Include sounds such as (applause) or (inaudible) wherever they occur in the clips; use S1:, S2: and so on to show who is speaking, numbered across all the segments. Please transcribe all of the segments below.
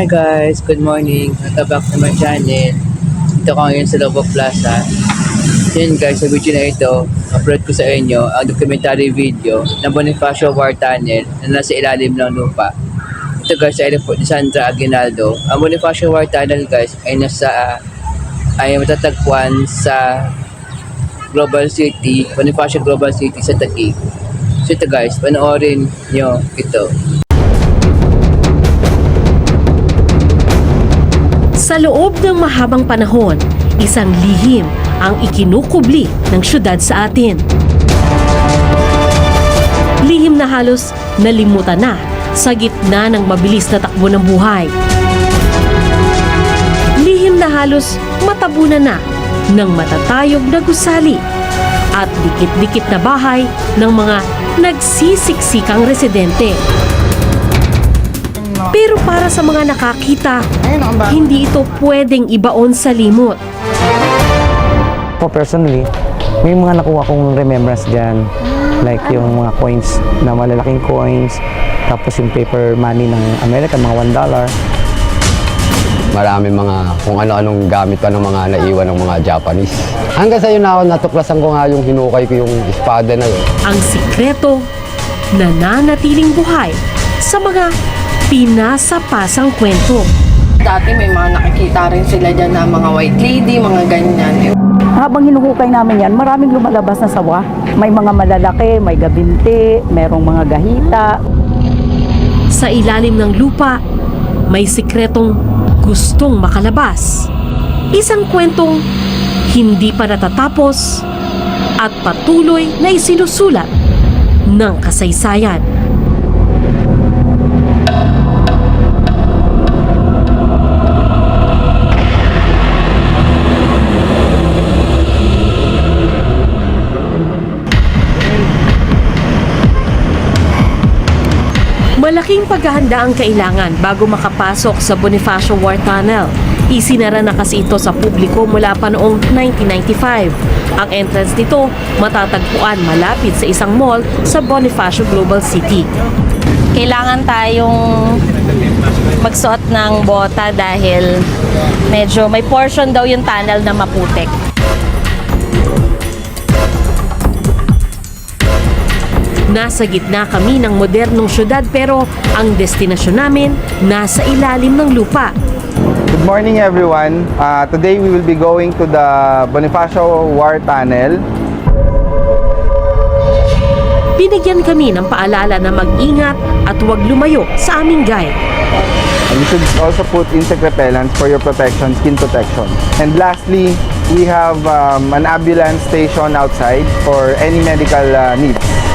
S1: Hi guys, good morning. Welcome back to my channel. Dito ko ngayon sa Lobo Plaza. Yun guys, sa video na ito, upload ko sa inyo ang documentary video ng Bonifacio War Tunnel na nasa ilalim ng lupa. Ito guys ay report ni Sandra Aguinaldo. Ang Bonifacio War Tunnel guys ay nasa ay matatagpuan sa Global City, Bonifacio Global City sa Taguig. So ito guys, panoorin nyo ito.
S2: Sa loob ng mahabang panahon, isang lihim ang ikinukubli ng syudad sa atin. Lihim na halos nalimutan na sa gitna ng mabilis na takbo ng buhay. Lihim na halos matabunan na ng matatayog na gusali at dikit-dikit na bahay ng mga nagsisiksikang residente. Pero para sa mga nakakita, hindi ito pwedeng ibaon sa limot.
S3: Ako personally, may mga nakuha kong remembrance dyan. Like yung mga coins na malalaking coins, tapos yung paper money ng America, mga $1.
S4: Marami mga kung ano-anong gamit pa ng mga naiwan ng mga Japanese. Hanggang sa yun na ako natuklasan ko nga yung hinukay ko yung espada na yun.
S2: Ang sikreto, nananatiling buhay sa mga pinasapasang kwento.
S5: Dati may mga nakikita rin sila dyan na mga white lady, mga ganyan.
S6: Habang hinuhukay namin yan, maraming lumalabas na sawa. May mga malalaki, may gabinti, merong mga gahita.
S2: Sa ilalim ng lupa, may sikretong gustong makalabas. Isang kwentong hindi pa natatapos at patuloy na isinusulat ng kasaysayan. Malaking paghahanda ang kailangan bago makapasok sa Bonifacio War Tunnel. Isinara na kasi ito sa publiko mula pa noong 1995. Ang entrance nito matatagpuan malapit sa isang mall sa Bonifacio Global City.
S7: kailangan tayong magsuot ng bota dahil medyo may portion daw yung tunnel na maputik.
S2: Nasa gitna kami ng modernong syudad pero ang destinasyon namin nasa ilalim ng lupa.
S8: Good morning everyone. Uh, today we will be going to the Bonifacio War Tunnel.
S2: Binigyan kami ng paalala na mag-ingat at huwag lumayo sa aming guide.
S8: And you should also put insect repellents for your protection, skin protection. And lastly, we have um, an ambulance station outside for any medical uh, needs.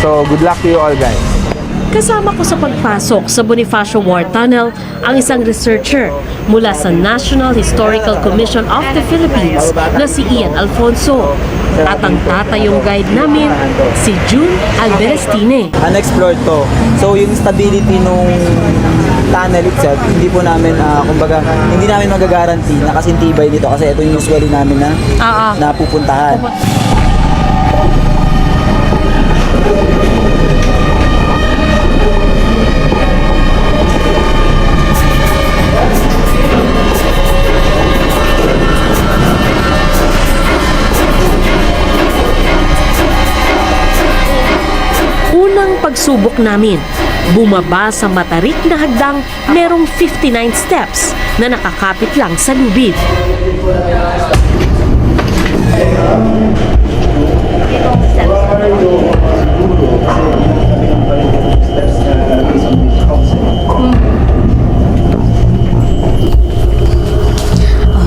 S8: So good luck to you all guys.
S2: Kasama ko sa pagpasok sa Bonifacio War Tunnel ang isang researcher mula sa National Historical Commission of the Philippines na si Ian Alfonso. At ang tatayong guide namin, si June Alberestine.
S9: unexplored to. So yung stability nung tunnel itself, hindi po namin, ah, kumbaga, hindi namin magagaranti na kasintibay dito kasi ito yung usually namin na
S7: Oo.
S9: napupuntahan.
S2: Pagsubok namin, bumaba sa matarik na hagdang merong 59 steps na nakakapit lang sa lubid.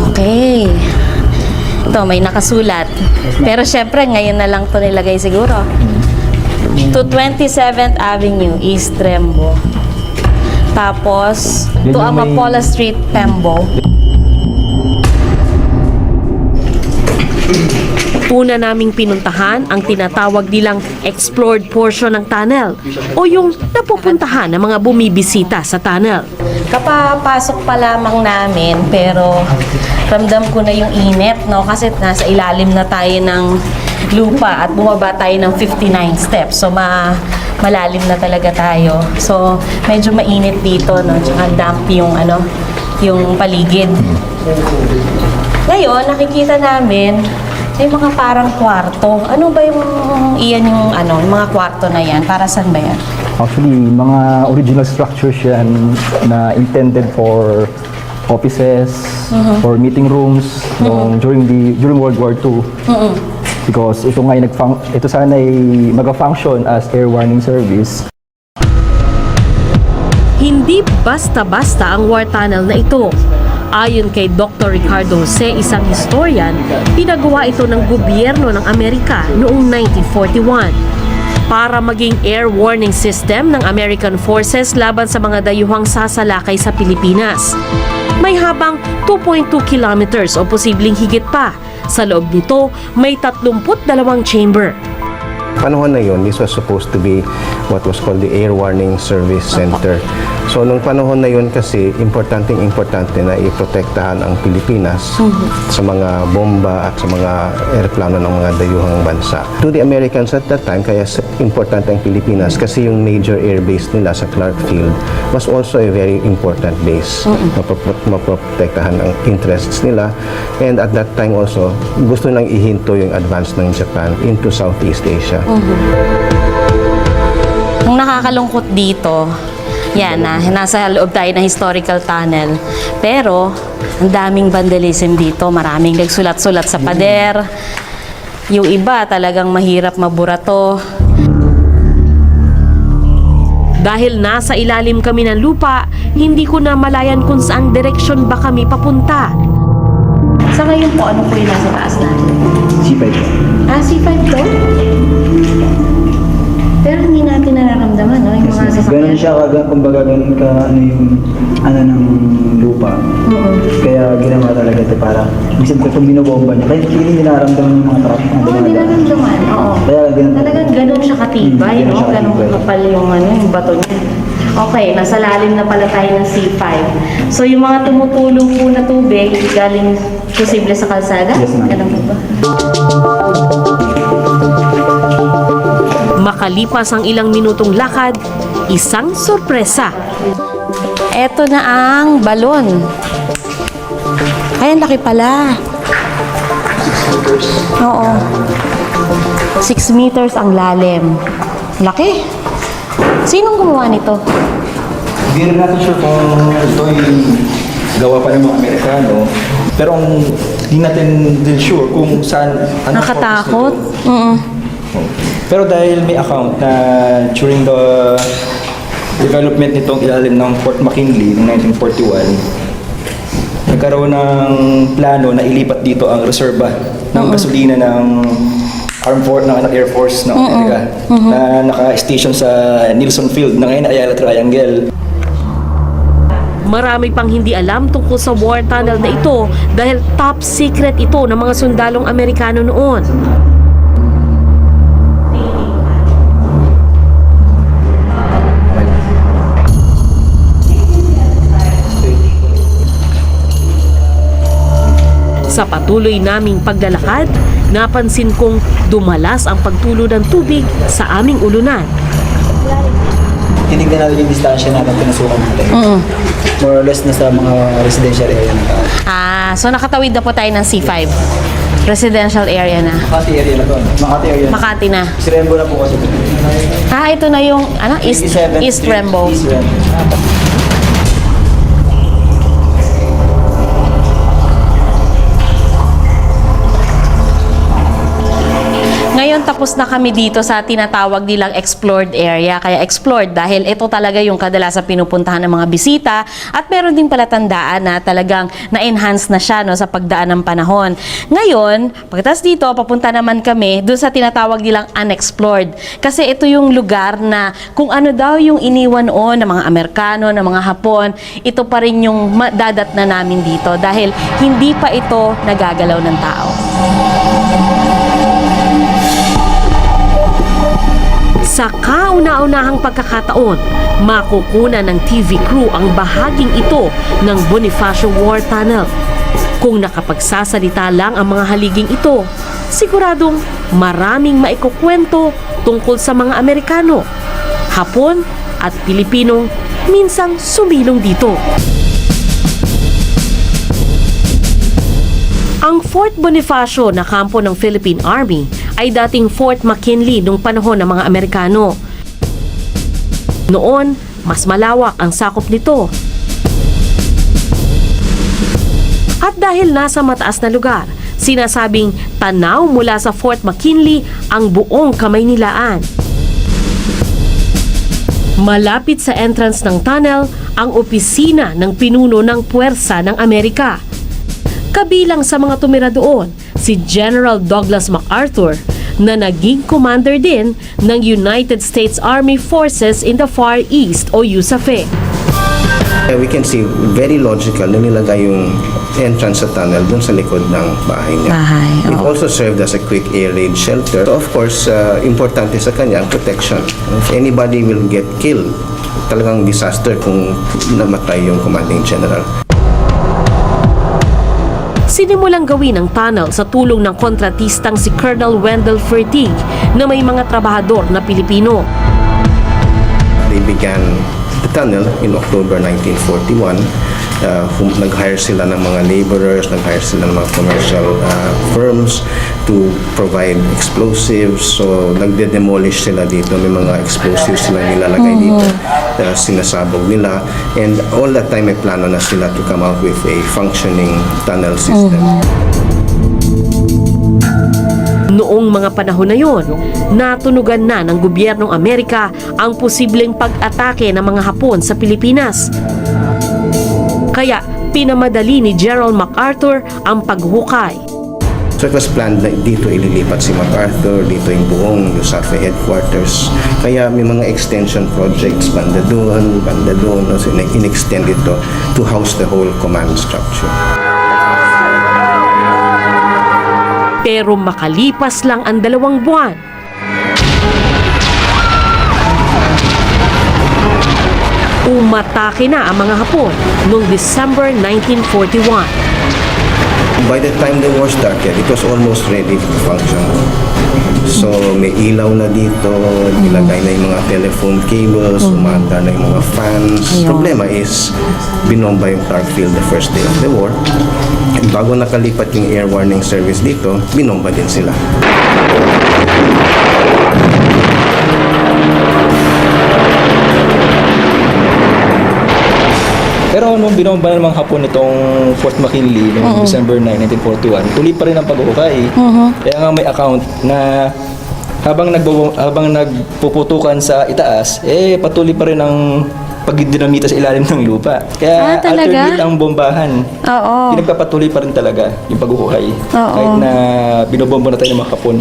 S7: Okay. Ito, may nakasulat. Pero syempre, ngayon na lang to nilagay siguro. To 27th Avenue, East Rembo. Tapos, to Amapola Street, Pembo.
S2: Una naming pinuntahan ang tinatawag nilang explored portion ng tunnel o yung napupuntahan ng mga bumibisita sa tunnel.
S7: Kapapasok pa lamang namin, pero ramdam ko na yung init, no? Kasi nasa ilalim na tayo ng lupa at bumaba tayo ng 59 steps. So, ma malalim na talaga tayo. So, medyo mainit dito, no? Tsaka damp yung, ano, yung paligid. Ngayon, nakikita namin, may mga parang kwarto. Ano ba yung, iyan yung, ano, yung mga kwarto na yan? Para saan ba yan?
S10: Actually, mga original structures yan na intended for offices, for meeting rooms nung during the during World War II. Because ito nga nag ito sana ay mag-function as air warning service.
S2: Hindi basta-basta ang war tunnel na ito. Ayon kay Dr. Ricardo Jose, isang historian, pinagawa ito ng gobyerno ng Amerika noong 1941 para maging air warning system ng American Forces laban sa mga dayuhang sasalakay sa Pilipinas. May habang 2.2 kilometers o posibleng higit pa. Sa loob nito, may 32 chamber.
S11: panahon na yun, this was supposed to be what was called the Air Warning Service Center. So, nung panahon na yun kasi, importanteng importante na iprotektahan ang Pilipinas sa mga bomba at sa mga aeroplano ng mga dayuhang bansa. To the Americans at that time, kaya importante ang Pilipinas kasi yung major air base nila sa Clark Field was also a very important base. Mapro- Maprotektahan ang interests nila. And at that time also, gusto nang ihinto yung advance ng Japan into Southeast Asia.
S7: Ang nakakalungkot dito, yan na, nasa loob tayo ng historical tunnel. Pero, ang daming vandalism dito. Maraming nagsulat-sulat sa pader. Yung iba talagang mahirap maburato.
S2: Dahil nasa ilalim kami ng lupa, hindi ko na malayan kung saang direksyon ba kami papunta.
S7: Sa ngayon po, ano po yung nasa taas natin?
S10: C5 po.
S7: Ah, C5 to? Pero hindi natin nararamdaman, no? Yung mga sasakyan.
S9: Ganun siya, kaga, kumbaga ganun ka, ano yung, ano ng lupa. Kaya ginawa talaga ito para, minsan ko pag binobomba niya, kahit hindi nararamdaman yung mga traffic na
S7: Oo,
S9: dumadaan.
S7: nararamdaman. Oo.
S9: Kaya ganun.
S7: Talagang ganun siya katibay,
S9: Hmm, ganun
S7: no?
S9: siya
S7: Ganun
S9: katibay.
S7: kapal yung, ano, yung bato niya. Okay, nasa lalim na pala tayo ng C5. So, yung mga tumutulong po na tubig, galing posible sa kalsada?
S9: Yes, ma'am.
S7: Ganun po ba?
S2: Makalipas ang ilang minutong lakad, isang sorpresa.
S7: Eto na ang balon. Ay, ang laki pala. Oo. 6 meters ang lalim. Laki. Sinong gumawa nito?
S9: Hindi rin natin sure kung ito yung gawa pa ng mga Amerikano. Pero ang hindi natin din sure kung saan, ano
S7: Nakatakot. Mm
S9: Pero dahil may account na during the development nitong ilalim ng Fort McKinley noong 1941, nagkaroon ng plano na ilipat dito ang reserba ng gasolina ng Armed Force ng Air Force ng Amerika na naka-station sa Nilsson Field na ngayon ay Ayala Triangle.
S2: Marami pang hindi alam tungkol sa war tunnel na ito dahil top secret ito ng mga sundalong Amerikano noon. Sa patuloy naming paglalakad, napansin kong dumalas ang pagtulo ng tubig sa aming ulunan.
S9: Tinignan natin yung distansya natin pinasukan natin. More or less nasa mga residential area na tayo.
S7: Ah, so nakatawid na po tayo ng C5. Residential area na.
S9: Makati area na to. Makati area na.
S7: Makati na.
S9: Si Rembo na po kasi.
S7: Ah, ito na yung ano, East,
S9: 87th
S7: East Rembo.
S9: East Rembo.
S7: Ngayon tapos na kami dito sa tinatawag nilang explored area. Kaya explored dahil ito talaga yung kadalasan pinupuntahan ng mga bisita at meron din palatandaan na talagang na-enhance na siya no, sa pagdaan ng panahon. Ngayon, pagkatapos dito, papunta naman kami doon sa tinatawag nilang unexplored. Kasi ito yung lugar na kung ano daw yung iniwan noon ng mga Amerikano, ng mga Hapon, ito pa rin yung dadat na namin dito dahil hindi pa ito nagagalaw ng tao.
S2: Sa kauna-unahang pagkakataon, makukunan ng TV crew ang bahaging ito ng Bonifacio War Tunnel. Kung nakapagsasalita lang ang mga haliging ito, siguradong maraming maikukwento tungkol sa mga Amerikano, Hapon at Pilipinong minsang sumilong dito. Ang Fort Bonifacio na kampo ng Philippine Army ay dating Fort McKinley nung panahon ng mga Amerikano. Noon, mas malawak ang sakop nito. At dahil nasa mataas na lugar, sinasabing tanaw mula sa Fort McKinley ang buong kamay nilaan. Malapit sa entrance ng tunnel ang opisina ng pinuno ng puwersa ng Amerika. Kabilang sa mga tumira doon, si General Douglas MacArthur na naging commander din ng United States Army Forces in the Far East o USAFE.
S11: Uh, we can see very logical na nilagay yung entrance sa tunnel dun sa likod ng bahay niya.
S7: Bahay,
S11: It also served as a quick air raid shelter. Of course, uh, importante sa kanya ang protection. If anybody will get killed, talagang disaster kung namatay yung commanding general.
S2: Sinimulang gawin ang tunnel sa tulong ng kontratistang si Colonel Wendell Fertig na may mga trabahador na Pilipino.
S11: They began the tunnel in October 1941. Uh, hum- nag-hire sila ng mga laborers, nag-hire sila ng mga commercial uh, firms to provide explosives. So, nagde-demolish sila dito. May mga explosives sila nilalagay dito. Uh, sinasabog nila. And all that time, may plano na sila to come out with a functioning tunnel system.
S2: Noong mga panahon na yon, natunugan na ng gobyernong Amerika ang posibleng pag-atake ng mga Hapon sa Pilipinas. Kaya pinamadali ni General MacArthur ang paghukay.
S11: So it was planned na dito ililipat si MacArthur, dito yung buong USAFE headquarters. Kaya may mga extension projects, banda doon, banda doon. So in- in-extend ito to house the whole command structure.
S2: Pero makalipas lang ang dalawang buwan, umatake na ang mga Hapon noong December 1941.
S11: By the time the war started, it was almost ready to function. So may ilaw na dito, nilagay na yung mga telephone cables, umanda na yung mga fans. Problema is, binomba yung Clark Field the first day of the war. At bago nakalipat yung air warning service dito, binomba din sila.
S9: Pero nung binomba ng mga Hapon itong Fort McKinley noong December 9, 1941, tuloy pa rin ang pag-uukay. Kaya nga may account na habang nagbo habang nagpuputukan sa itaas, eh patuloy pa rin ang pagdinamita sa ilalim ng lupa. Kaya
S7: Ah, talaga?
S9: alternate ang bombahan.
S7: Oo.
S9: Pinagpapatuloy pa rin talaga yung pag-uukay.
S7: Oo.
S9: Kahit na binobomba na tayo ng mga Hapon.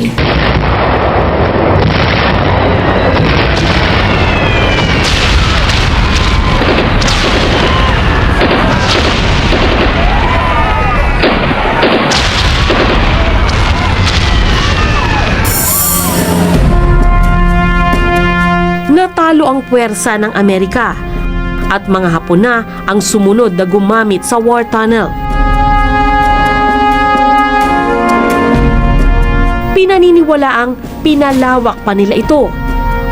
S2: Natalo ang puwersa ng Amerika at mga Hapon na ang sumunod na gumamit sa war tunnel. Pinaniniwalaang pinalawak pa nila ito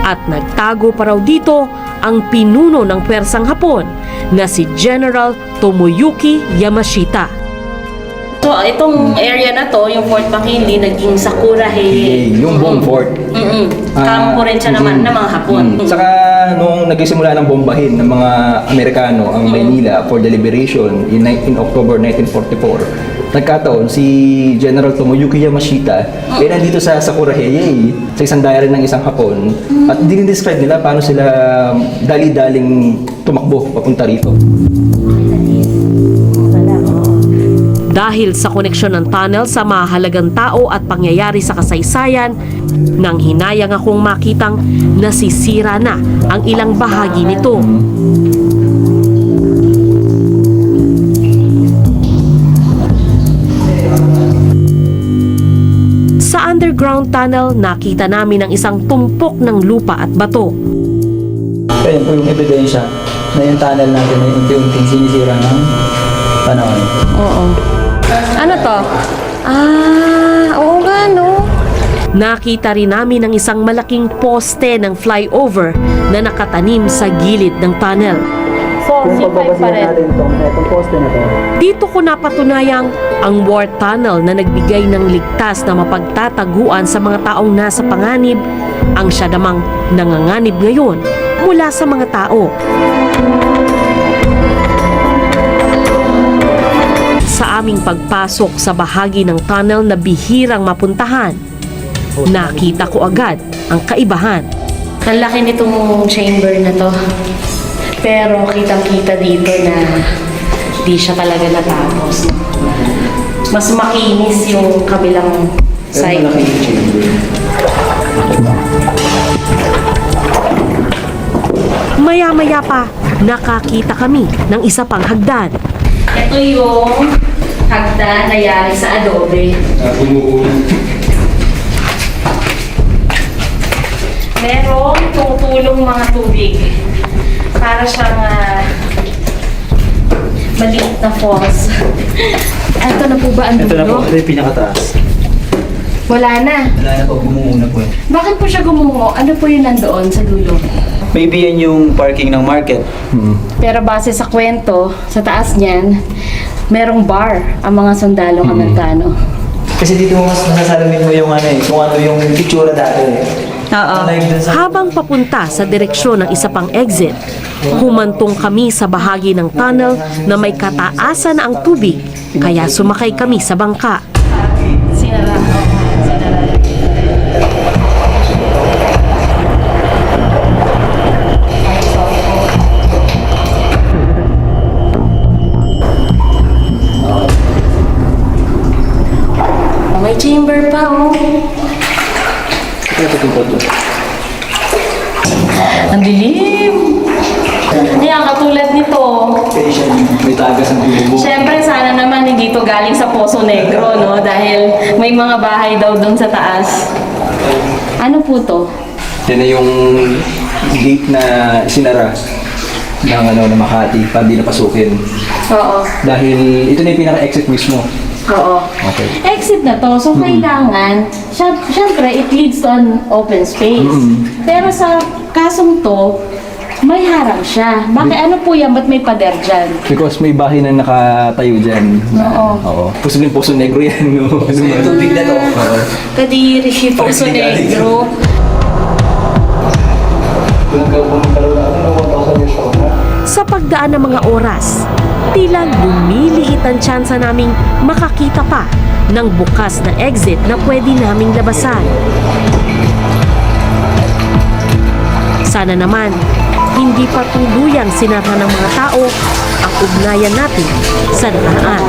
S2: at nagtago pa raw dito ang pinuno ng puwersang Hapon na si General Tomoyuki Yamashita.
S7: So, itong area na to, yung Fort McKinley, naging Sakura Heye.
S9: Yung buong fort.
S7: Mm-mm. Kampo rin siya naman ng mga Hapon.
S9: Mm. Saka nung nagsimula ng bombahin ng mga Amerikano ang Maynila for deliberation in, ni- in October 1944, nagkataon si General Tomoyuki Yamashita eh nandito sa Sakuraheye sa isang diary ng isang Hapon at dinidescribe nila paano sila dali-daling tumakbo papunta rito.
S2: Dahil sa koneksyon ng tunnel sa mahalagang tao at pangyayari sa kasaysayan, nang hinayang akong makitang nasisira na ang ilang bahagi nito. Sa underground tunnel, nakita namin ang isang tumpok ng lupa at bato.
S12: Ayun po yung ebidensya na yung tunnel natin ay unti-unting sinisira ng panahon.
S7: Oo. Ano to? Ah, Oo nga, no?
S2: Nakita rin namin ang isang malaking poste ng flyover na nakatanim sa gilid ng tunnel.
S7: So,
S12: Kung
S7: C5 pa
S12: pagbabasihan
S7: rin.
S12: natin itong, itong poste na to,
S2: Dito ko napatunayang ang war tunnel na nagbigay ng ligtas na mapagtataguan sa mga taong nasa panganib ang siya namang nanganganib ngayon mula sa mga tao. Sa aming pagpasok sa bahagi ng tunnel na bihirang mapuntahan, nakita ko agad ang kaibahan.
S7: Ang laki nitong chamber na to. Pero kitang-kita dito na di siya talaga natapos. Mas makinis yung kabilang
S12: pero
S7: side.
S12: malaki yung chamber.
S2: Maya-maya pa, nakakita kami ng isa pang hagdan.
S7: Ito yung hagdan na yari sa adobe. Merong tumutulong mga tubig. Para siyang ah, maliit na falls. (laughs) Ito na po ba ang
S12: Ito na po,
S7: dulo?
S12: ito yung pinakataas.
S7: Wala na.
S12: Wala na po, bumuuna po eh.
S7: Bakit po siya gumungo? Ano po yung nandoon sa dulo?
S12: Maybe yan yung parking ng market.
S7: Pero base sa kwento, sa taas niyan, merong bar ang mga sundalong Amerikano.
S12: Kasi dito mo mas nasasalamin mo yung ano eh, kung ano yung picture dati eh.
S7: Oo.
S2: Habang papunta sa direksyon ng isa pang exit, humantong kami sa bahagi ng tunnel na may kataasan na ang tubig, kaya sumakay kami sa bangka.
S7: Poso Negro, no? Dahil may mga bahay daw doon sa taas. Ano po to?
S9: Yan na yung gate na sinara ng ano na Makati para di napasukin.
S7: Oo.
S9: Dahil ito na yung pinaka-exit mismo.
S7: Oo.
S9: Okay.
S7: Exit na to, so kailangan, syem- syempre, it leads to an open space. Pero sa kasong to, may harang siya. Bakit ano po yan? Ba't may pader dyan?
S9: Because may bahay na nakatayo dyan.
S7: Oo.
S9: Oo. Posibleng Poso Negro yan. No? (laughs) Ano
S12: Yung tubig na to.
S9: Oo.
S7: Kadiri si Poso Negro.
S2: Sa pagdaan ng mga oras, tila lumiliit ang tsansa naming makakita pa ng bukas na exit na pwede naming labasan. Sana naman, hindi pa tuluyang sinara ng mga tao ang ugnayan natin sa nakaraan.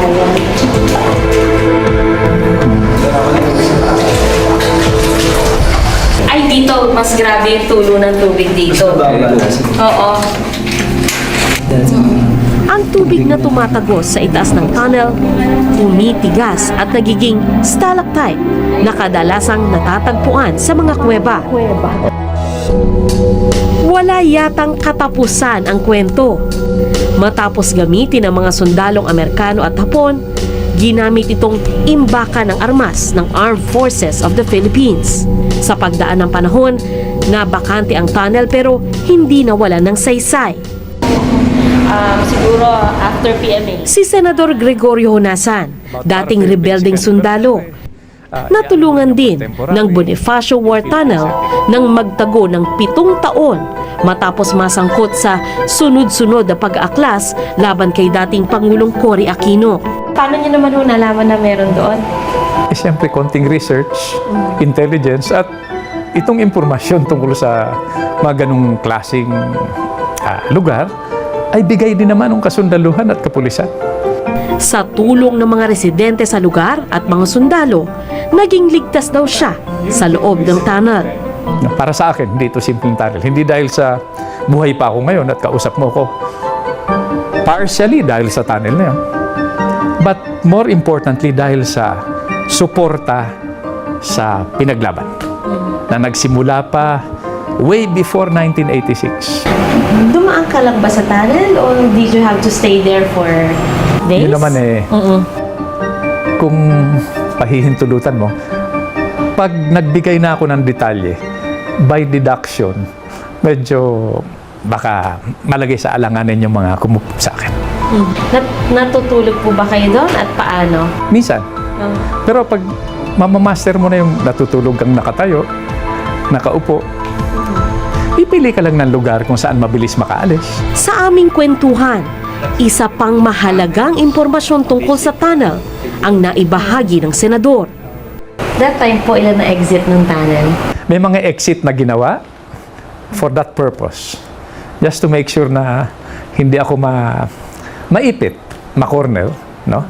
S7: Ay, dito, mas grabe yung tulo ng tubig dito. Oo.
S2: Ang tubig na tumatagos sa itaas ng tunnel, umitigas at nagiging stalactite na kadalasang natatagpuan sa mga kuweba. Wala yatang katapusan ang kwento. Matapos gamitin ng mga sundalong Amerikano at Hapon, ginamit itong imbakan ng armas ng Armed Forces of the Philippines. Sa pagdaan ng panahon, nabakante ang tunnel pero hindi nawala ng saysay.
S7: Um, siguro after PMA.
S2: Si Senador Gregorio Honasan, dating rebelding sundalo. Natulungan din ng Bonifacio War Tunnel nang magtago ng pitong taon matapos masangkot sa sunod-sunod na pag-aaklas laban kay dating Pangulong Cory Aquino.
S7: Paano niyo naman ho nalaman na meron doon?
S13: eh, siyempre konting research, intelligence at itong impormasyon tungkol sa mga ganong klaseng ah, lugar ay bigay din naman ng kasundaluhan at kapulisan.
S2: Sa tulong ng mga residente sa lugar at mga sundalo, naging ligtas daw siya sa loob ng tunnel.
S13: Para sa akin, hindi ito simpleng tunnel. Hindi dahil sa buhay pa ako ngayon at kausap mo ko. Partially dahil sa tunnel na yun. But more importantly dahil sa suporta sa pinaglaban na nagsimula pa way before 1986.
S7: Dumaan ka lang ba sa tunnel or did you have to stay there for days?
S13: Yun naman eh,
S7: Mm-mm.
S13: kung pahihintulutan mo. Pag nagbigay na ako ng detalye, by deduction, medyo baka malagay sa alanganin yung mga kumup sa akin.
S7: Nat- natutulog po ba kayo doon at paano?
S13: Minsan. Pero pag mamamaster mo na yung natutulog kang nakatayo, nakaupo, pipili ka lang ng lugar kung saan mabilis makaalis.
S2: Sa aming kwentuhan, isa pang mahalagang impormasyon tungkol sa tunnel ang naibahagi ng senador.
S7: That time po, ilan na exit ng tunnel?
S13: May mga exit na ginawa for that purpose. Just to make sure na hindi ako ma maipit, ma-corner, no?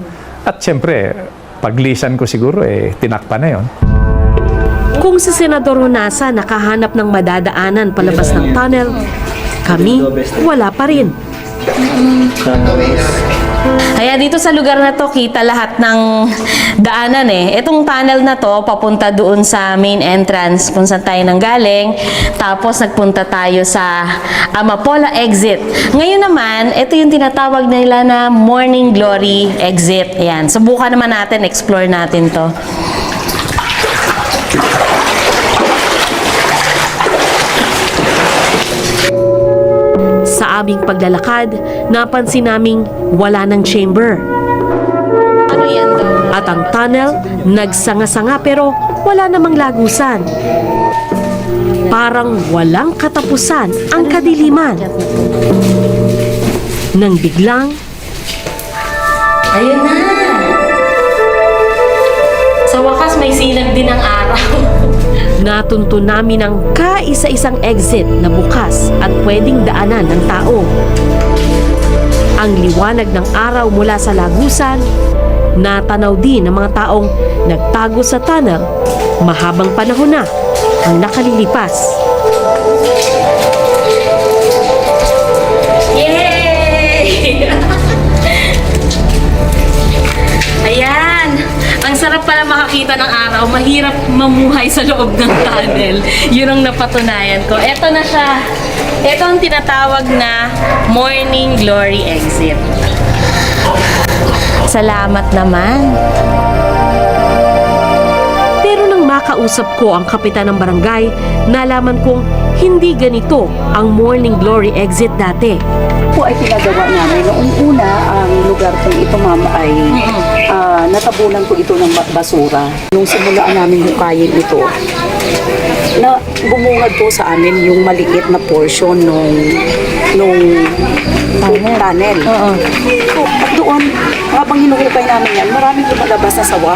S13: At syempre, paglisan ko siguro eh tinakpan na 'yon.
S2: Kung si Senador Honasa nakahanap ng madadaanan palabas ng tunnel, kami wala pa rin.
S7: Kaya dito sa lugar na to, kita lahat ng daanan eh. Itong tunnel na to, papunta doon sa main entrance kung saan tayo nanggaling. Tapos nagpunta tayo sa Amapola exit. Ngayon naman, ito yung tinatawag nila na Morning Glory exit. Ayan. Subukan naman natin, explore natin to.
S2: Aming paglalakad, napansin naming wala ng chamber.
S7: Ano yan to?
S2: At ang tunnel, nagsanga-sanga pero wala namang lagusan. Parang walang katapusan ang kadiliman. Nang biglang,
S7: Ayun na! Sa wakas, may sinag din ang araw. (laughs)
S2: natunto namin ang kaisa-isang exit na bukas at pwedeng daanan ng tao. Ang liwanag ng araw mula sa lagusan, natanaw din ng mga taong nagtago sa tunnel mahabang panahon na ang nakalilipas.
S7: Yay! (laughs) pala makakita ng araw. Mahirap mamuhay sa loob ng tunnel. Yun ang napatunayan ko. Ito na siya. Ito ang tinatawag na Morning Glory Exit. Salamat naman.
S2: Pero nang makausap ko ang kapitan ng barangay, nalaman kong hindi ganito ang Morning Glory exit dati.
S6: po ay pinagawa namin. Noong una, ang lugar po ito, ma'am, ay ah, natabunan po ito ng ba- basura. Nung simulaan namin hukayin ito, na bumungad po sa amin yung maliit na portion nung nung tunnel. So, at doon, habang hinuhukay namin yan, maraming lumalabas na sawa.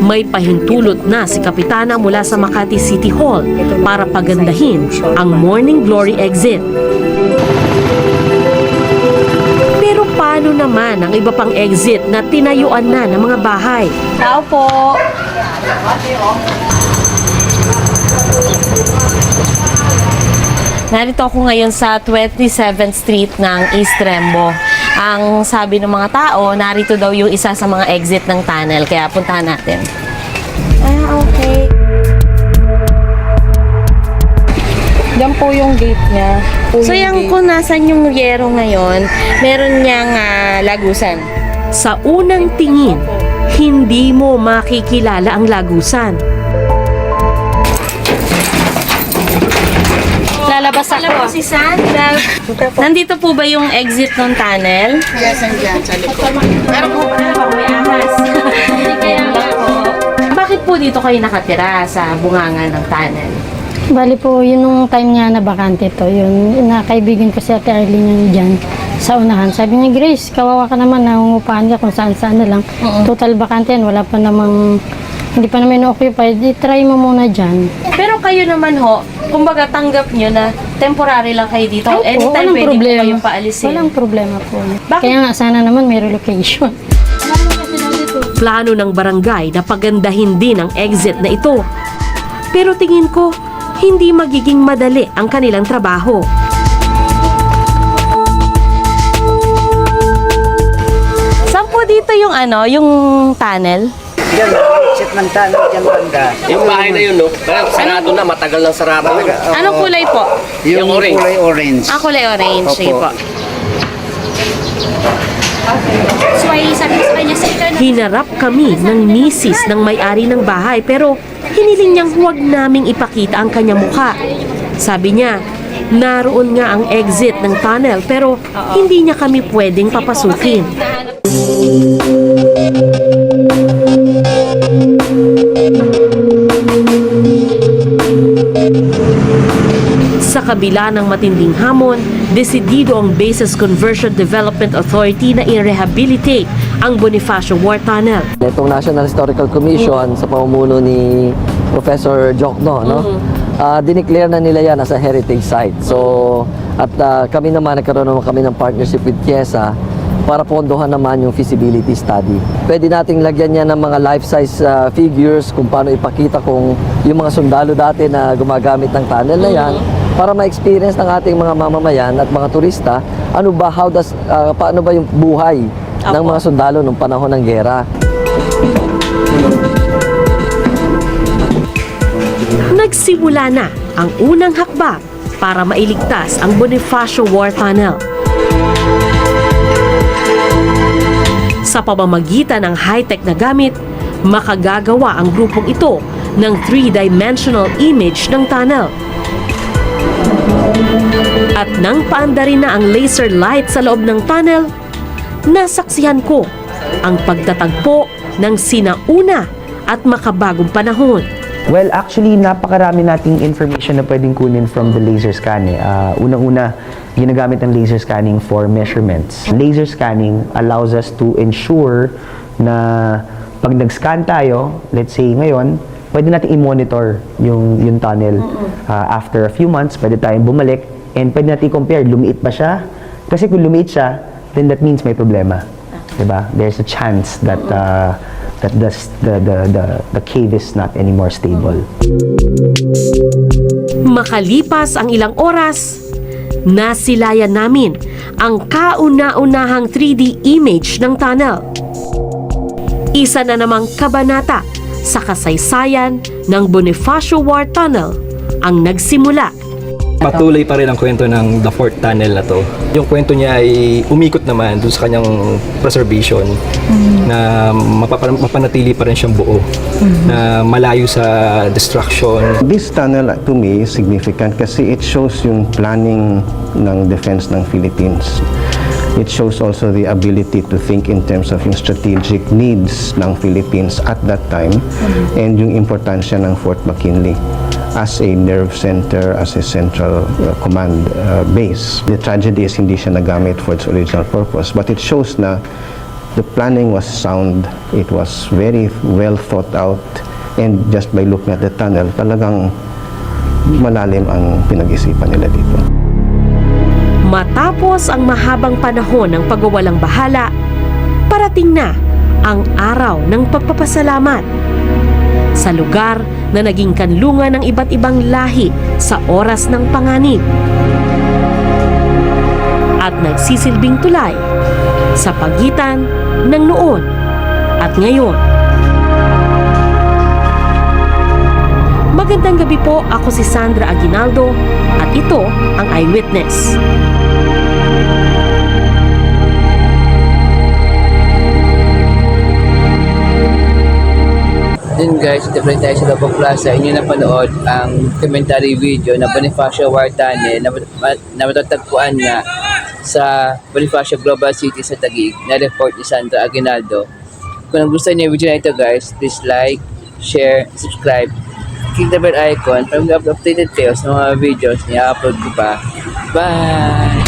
S2: May pahintulot na si Kapitana mula sa Makati City Hall para pagandahin ang Morning Glory exit. Pero paano naman ang iba pang exit na tinayuan na ng mga bahay?
S7: Tao po! Narito ako ngayon sa 27th Street ng East Rembo. Ang sabi ng mga tao, narito daw yung isa sa mga exit ng tunnel. Kaya puntahan natin. Ah, okay.
S5: Diyan po yung gate niya.
S7: So yung kung nasan yung yero ngayon, meron niyang ah, lagusan.
S2: Sa unang tingin, hindi mo makikilala ang lagusan.
S7: Lalabas ako. Si Sandra. Nandito po ba yung exit ng tunnel?
S5: Yes, andyan sa likod.
S7: Meron po ba? May ahas. Kaya lang (laughs) po. Bakit po dito kayo nakatira sa bunganga ng tunnel?
S14: Bali po, yun nung time nga na bakante to, yun, na kaibigan ko si Ate Arlene yung dyan sa unahan. Sabi niya, Grace, kawawa ka naman, nangungupahan ka kung saan saan na lang. Total bakante yan, wala pa namang, hindi pa naman na-occupy, di try mo muna dyan.
S7: Pero kayo naman ho, kumbaga tanggap nyo na temporary lang kayo dito.
S14: Opo,
S7: Anytime
S14: walang
S7: pwede
S14: problema.
S7: po kayong paalisin.
S14: Walang problema po.
S7: Bakit?
S14: Kaya nga sana naman may relocation.
S2: Plano ng barangay na pagandahin din ang exit na ito. Pero tingin ko, hindi magiging madali ang kanilang trabaho.
S7: Saan po dito yung ano, yung tunnel?
S15: Diyan, exit ng tunnel, diyan banda.
S16: Yung bahay na yun, no? Parang sarado na, matagal ng sarado. yun.
S7: Anong kulay po?
S15: Yung,
S16: Yung orange.
S15: kulay orange.
S7: Ah, kulay orange. Sige
S15: Opo.
S7: po.
S17: So ay sabi ko sa kanya, sa ikaw na
S2: Hinarap kami ng misis ng may-ari ng bahay pero hiniling niyang huwag naming ipakita ang kanyang mukha. Sabi niya, naroon nga ang exit ng tunnel pero hindi niya kami pwedeng papasukin. Sa kabila ng matinding hamon, desidido ang Bases Conversion Development Authority na i-rehabilitate ang Bonifacio War Tunnel.
S18: Itong National Historical Commission sa pamumuno ni Professor Jokno, no? Ah, dineclare na nila yan as a heritage site. So, at ah, kami naman, nagkaroon naman kami ng partnership with Kiesa para pondohan naman yung feasibility study. Pwede nating lagyan niya ng mga life-size ah, figures kung paano ipakita kung yung mga sundalo dati na gumagamit ng tunnel na yan para ma-experience ng ating mga mamamayan at mga turista ano ba, how does, ah, paano ba yung buhay ng mga sundalo nung panahon ng gera.
S2: Nagsimula na ang unang hakbang para mailigtas ang Bonifacio War Tunnel. Sa pamamagitan ng high-tech na gamit, makagagawa ang grupong ito ng three-dimensional image ng tunnel. At nang paandarin na ang laser light sa loob ng tunnel, nasaksihan ko ang pagtatagpo ng sinauna at makabagong panahon.
S3: Well, actually, napakarami nating information na pwedeng kunin from the laser scan. Eh. Ah, Unang-una, ginagamit ang laser scanning for measurements. Laser scanning allows us to ensure na pag nag-scan tayo, let's say ngayon, pwede natin i-monitor yung, yung tunnel. Ah, after a few months, pwede tayong bumalik and pwede natin i-compare, lumiit ba siya? Kasi kung lumiit siya, then that means may problema. Diba? There's a chance that uh, that the, the, the, the, the cave is not anymore stable.
S2: Makalipas ang ilang oras, nasilayan namin ang kauna-unahang 3D image ng tunnel. Isa na namang kabanata sa kasaysayan ng Bonifacio War Tunnel ang nagsimula.
S9: Patuloy pa rin ang kwento ng The Fourth Tunnel na to. Yung kwento niya ay umikot naman dun sa kanyang preservation na mapapa- mapanatili pa rin siyang buo na malayo sa destruction.
S11: This tunnel uh, to me is significant kasi it shows yung planning ng defense ng Philippines. It shows also the ability to think in terms of yung strategic needs ng Philippines at that time and yung importansya ng Fort McKinley as a nerve center, as a central uh, command uh, base. The tragedy is hindi siya nagamit for its original purpose but it shows na the planning was sound, it was very well thought out and just by looking at the tunnel, talagang malalim ang pinag-isipan nila dito.
S2: Matapos ang mahabang panahon ng pagwawalang bahala, parating na ang araw ng pagpapasalamat. Sa lugar na naging kanlungan ng iba't ibang lahi sa oras ng panganib. At nagsisilbing tulay sa pagitan ng noon at ngayon. Magandang gabi po, ako si Sandra Aguinaldo at ito ang Eyewitness.
S1: Then guys, ito pa tayo sa Lobo Plaza. Inyo na panood ang commentary video na Bonifacio War Tunnel na, na matatagpuan nga sa Bonifacio Global City sa Taguig na report ni Sandra Aguinaldo. Kung gusto niyo yung video na ito guys, please like, share, subscribe, click the bell icon para mag-updated kayo sa mga videos na i-upload ko pa. Bye!